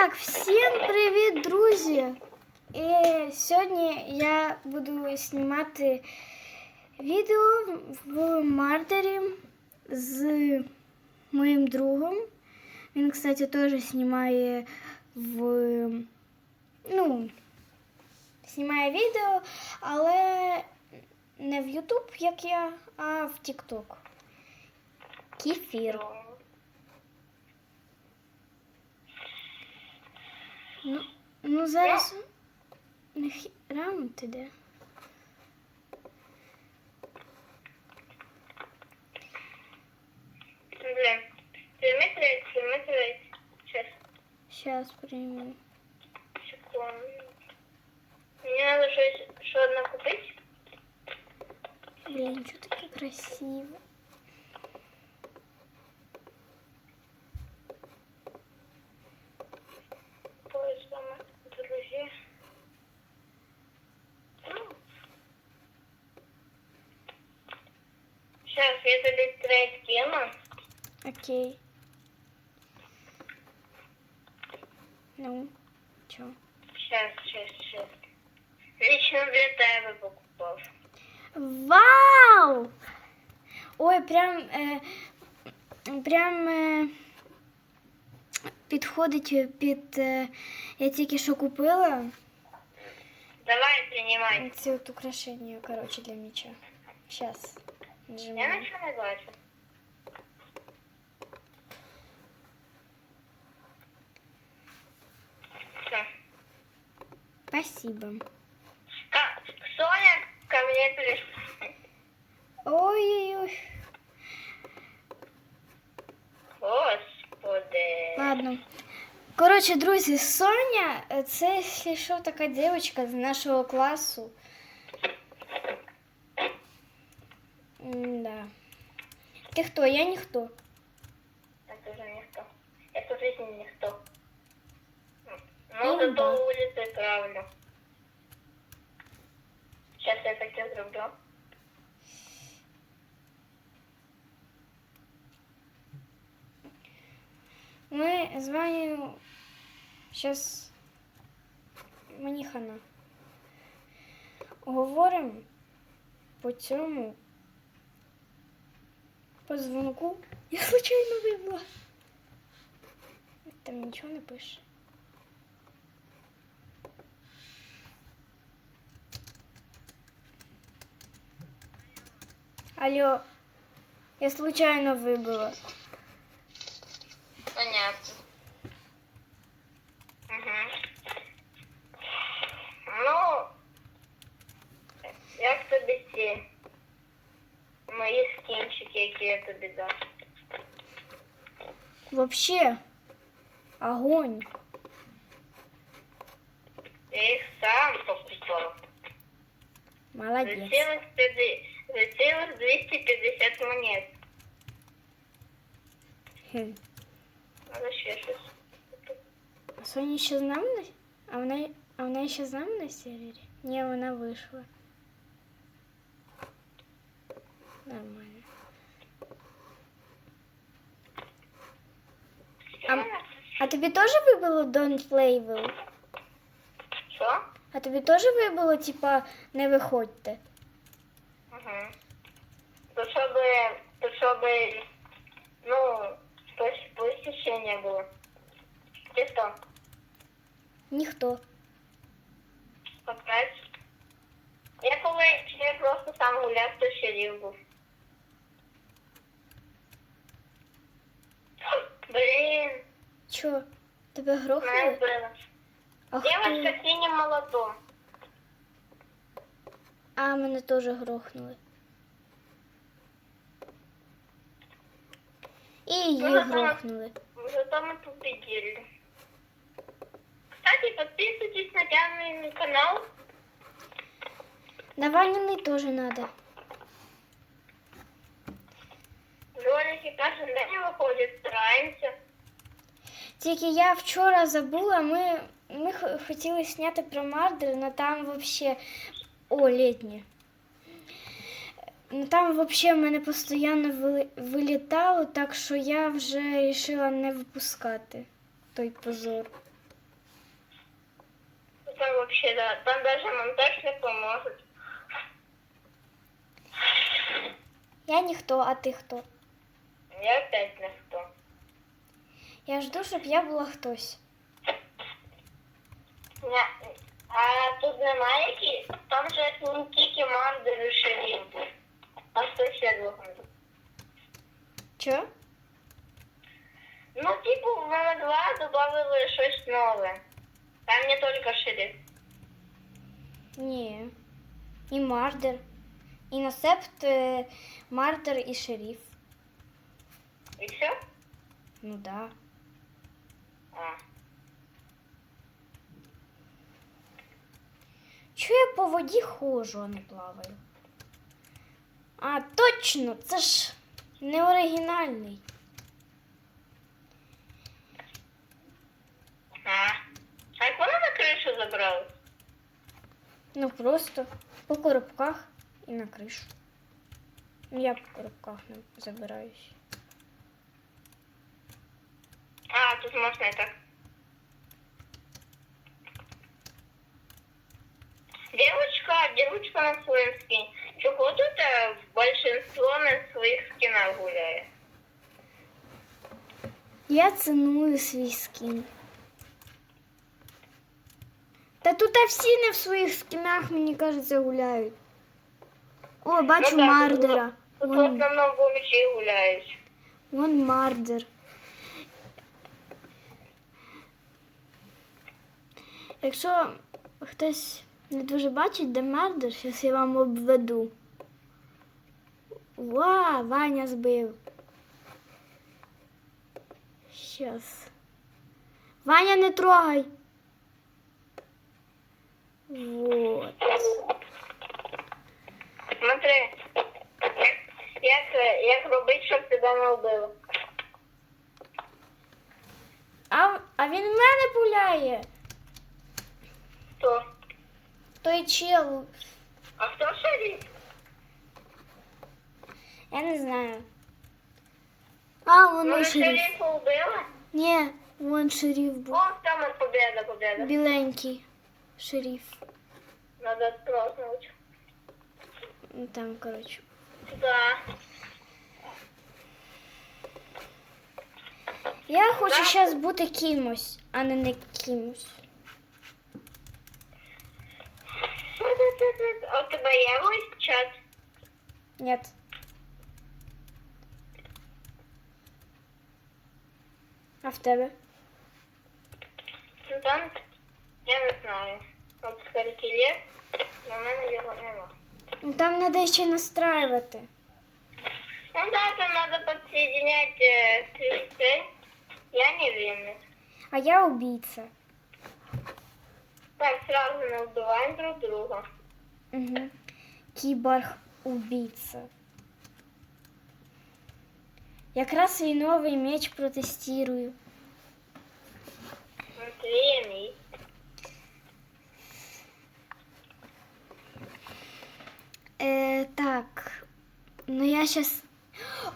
Так, всім привіт, друзі! І сьогодні я буду знімати відео в Мардері з моїм другом. Він, кстати, теж знімає в ну, знімає відео, але не в YouTube, як я, а в TikTok. Кефір. Ну, ну зараз не хі- раунд іде. Блин, переметрить, переметрить. Сейчас, Сейчас прийму. секунду. Мне надо что, что одно купить. Блін, що таке красиво. Сейчас я тебе трейд кину. Окей. Ну, чо? Сейчас, сейчас, сейчас. Лично для тебе покупав. Вау! Ой, прям, е, прям е, підходить під. Е, я тільки що купила. Давай, принимай. Ці от украшення, коротше, для меча. Сейчас. Я Нажимаю. нічого не бачу. Все. Спасибо. Ка- Соня ко мне пришла. Ой-ой-ой. Господи. Ладно. Коротше, друзі, Соня, е, це якщо що, така дівчинка з нашого класу. Да. Ти хто? Я ніхто. Это уже никто. Это в жизни никто. Ну Ну, зато да. улицы правлю. Сейчас я таки зроблю. Ми з вами зараз мені хана. Говоримо по цьому по дзвонку. Я случайно вибила. Там нічого не пише. Алло, я случайно вибила. Понятно. Угу. які я тобі дав? Вообще, огонь. Я їх сам покупав. За Молодец. цілих, п'яти- за цілих 250 монет. Хм. Надо ще щось. А Соня ще з нами на... А вона, а вона ще з нами на сервері? Ні, вона вийшла. Нормально. А тобі теж вибило Don't Play Will? Що? А тобі теж вибило, типа, не виходьте? Угу. То щоб, то щоб, ну, ще не було. Ти що? Ніхто. Опять? Я коли я просто сам гуляв, то ще рів був Блін, Чо? Тебе мене грохнули? збила. А Девочка хто? в синім молотом. А, мене теж грохнули. І її Ну, зато- грохнули. Зато мы победили. Кстати, подписывайтесь на Дианин канал. На Ваниной тоже надо. Ролики каждый день выходят, стараемся. Тільки я вчора забула, ми, ми хотіли зняти про Мардер, але там вообще. О, літнє. Ну там вообще в мене постійно вилітало, так що я вже вирішила не випускати той позор. супер вообще, да. Там даже монтаж не поможет. Я ніхто, а ти хто? Я опять на что. Я жду, щоб я була хтось. Я... А тут немає які? Там же не тільки Мардер і Шерін. А що ще бути? Чо? Ну, типу, в ММ2 добавили щось нове. Там не тільки шериф. Ні. І мардер. І на септ е, мардер і шеріф. І все? Ну да. Чого я по воді ходжу, а не плаваю? А, точно, це ж не оригінальний. А. А як вони на кришу забрали? Ну просто по коробках і на кришу. Ну я по коробках не забираюсь. А, тут можна і так. Девочка, девочка на своем скине. Чего тут э, большинство на своих скинах гуляет? Я ціную свій скін. Та тут всі не в своїх скінах, мені кажеться, гуляють. О, бачу Ну так, мардера. Тут в Вон, основном бомжи гуляют. вон мардер. Якщо хтось не дуже бачить, де мардер, зараз я вам обведу. Ва, Ваня збив. Щас. Ваня, не трогай. Вот. Смотри, як, як робити, щоб тебе не вбили. А, а він в мене пуляє. Хто? Той чел. А хто шериф? Я не знаю. А, вон і шериф. шерифа вбили? Ні, вон шериф був. О, там от победа, победа. Біленький шериф. Надо отпраздновать. Ну, Там, коротше. Да. Я хочу зараз бути кимось, а не не кимось. А у тебе є ось чат? Ні. А в тебе? Ну там, я не знаю. От скільки є, на мене його нема. Ну, Там треба ще настраювати. Ну да, там надо подсоединять э, кресты. Я невинный. А я убийця. Так, сразу не убиваем друг друга. Угу. Кіборг убийця. Якраз свій новий меч протестую. Ну, твій мій. Е, так. Ну я сейчас.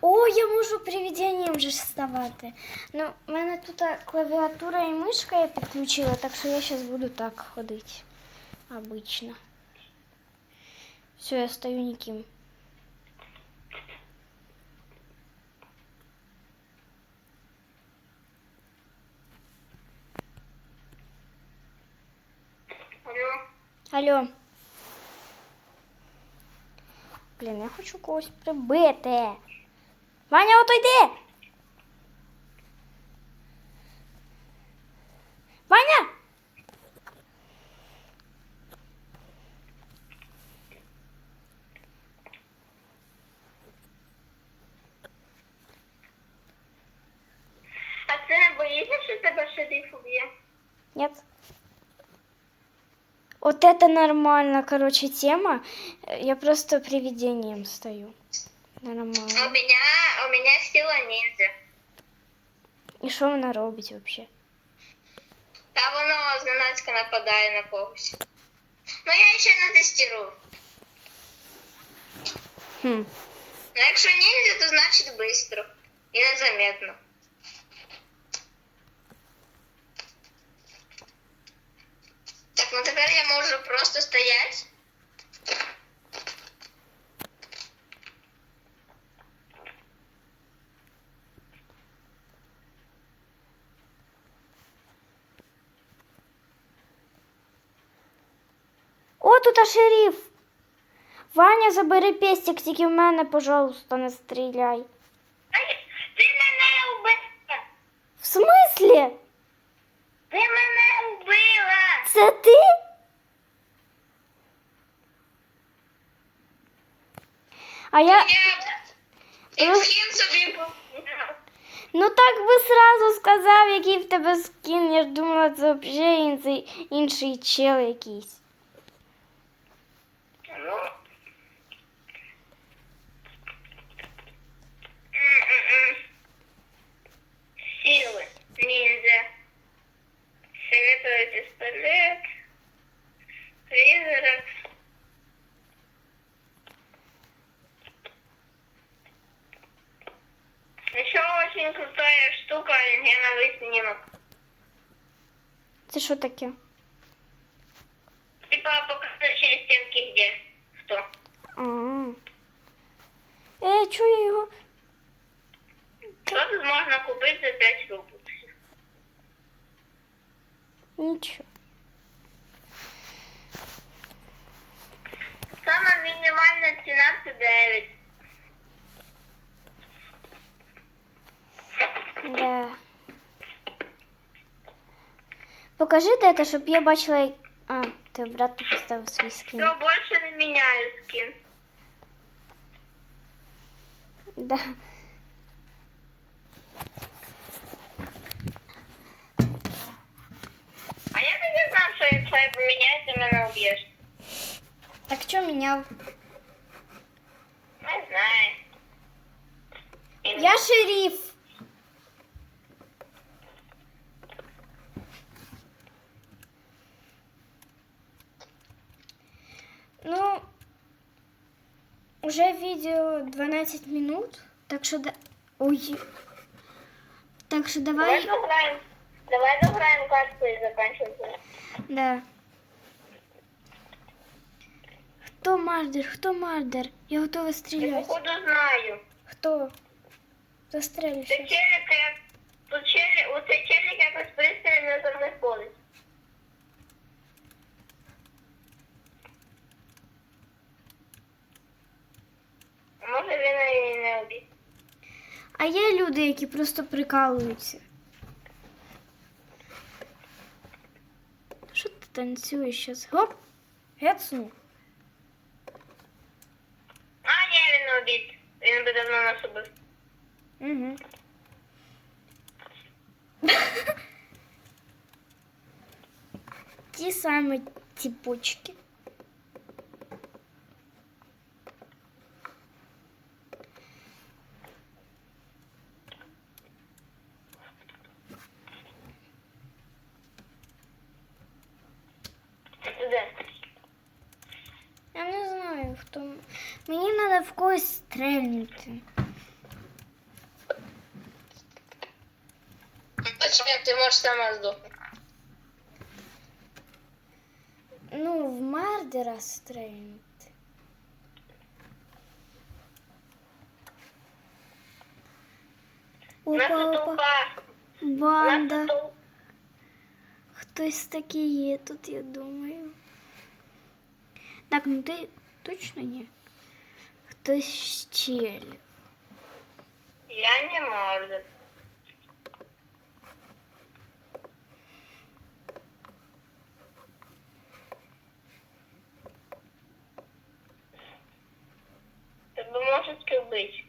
О, я можу привидінням вже ж ставати. Ну, в мене тут клавіатура і мишка я підключила, так що я зараз буду так ходити. Обично. Все, я стою ніким. Алло. Алло. Блін, я хочу когось прибити. Ваня, отойди! Вот это нормально, короче, тема. Э, Я просто привидением стою. У Нормально. меня, у меня сила ниндзя. І що вона робить вообще? Та воно зненацька нападає на когось. Ну я ще не тестирую. Хм. Ну якщо ніндзя, то значить швидко і незаметно. Так, ну тепер я можу просто стояти. О, тут шериф. Ваня, забери пестик, тільки в мене, пожалуйста, не стріляй. А я. Я і скін собі поміняв. Ну так би сразу сказав, який в тебе скін. Я ж думала, це взагалі інший, інший чел якийсь. Ну. М-м-м. Силы. Ниндзя. Фиолетовый пистолет. Призрак. очень крутая штука рентгеновый снимок. Це що таке? Типа показывает через стенки где что. А. Е, чую його. Что тут можно купить за 5 рублей? Нічого. Самая минимальная цена это 9. Покажи де це, щоб я бачила. як- А, ти брат тут поставив свій скін. Все, больше не меняю скин. Да. А я так не знаю, что если я поменяю, ты меня убьешь. Так що міняв? Не знаю. Я шериф. Ну, уже видео 12 минут, так что да... Ой. Так что Давай давай... доиграем. Давай доиграем карту и заканчиваем. Да. Хто мардер? Хто мардер? Я готова Я стріляти. походу знаю. Хто? Застрелю Це як... Тут челик, у цей челик якось пристрільно за мною ходить. Може він і не обід. А є люди, які просто прикалуються. Що ти танцюєш зараз? Гоп, гецну. А, ні, він не обід. Він би давно нас убив. Угу. Ті самі тіпочки. Ти де? Я не знаю, хто. м- Мені треба в когось стрельнути. Почему ти можеш сама здохнути? Ну, в мардера стрельнути. Нас Опа, тут опа. толпа. Банда. Нас тут толпа. Хтось такий є тут, я думаю. Так, ну ти точно ні. Хтось ще. Я не можу. Тебе можуть вбити.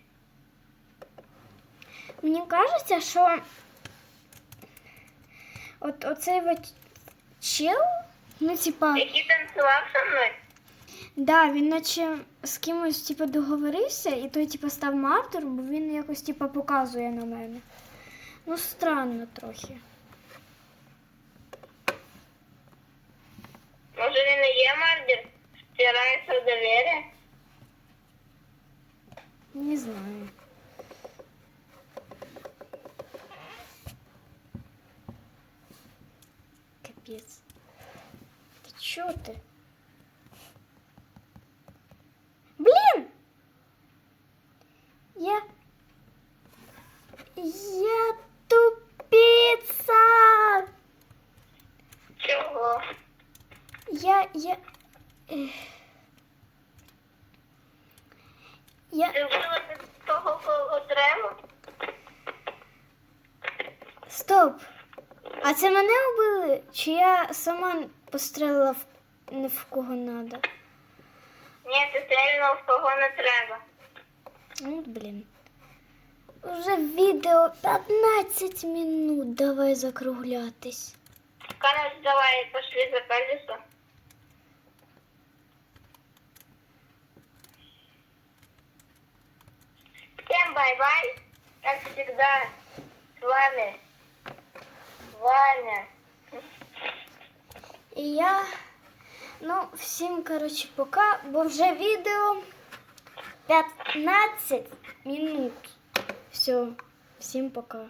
Мені кажеться, що от оцей от чел, ну, типа, Який танцював со мною? да, він наче з кимось типа, договорився, і той типа, став мартером, бо він якось типа, показує на мене. Ну, странно трохи. Може він і є мардер? Стирається довір'я? Не знаю. Капець. Ти Що ти? Блін! Я. Я тупіця! Чого? Я. я. Я. Ти вбила того, треба? Стоп! А це мене вбили? Чи я сама пострілила в... не в кого надо? Ні, ти стрільнув в кого не треба. Ну, блін. Уже відео 15 минут. Давай закруглятись. Короче, давай, пошли за колесо. Всем бай-бай. Как всегда, с вами Ваня. І я. Ну, всім, коротше, пока, бо вже відео 15 минут. Все, всем пока.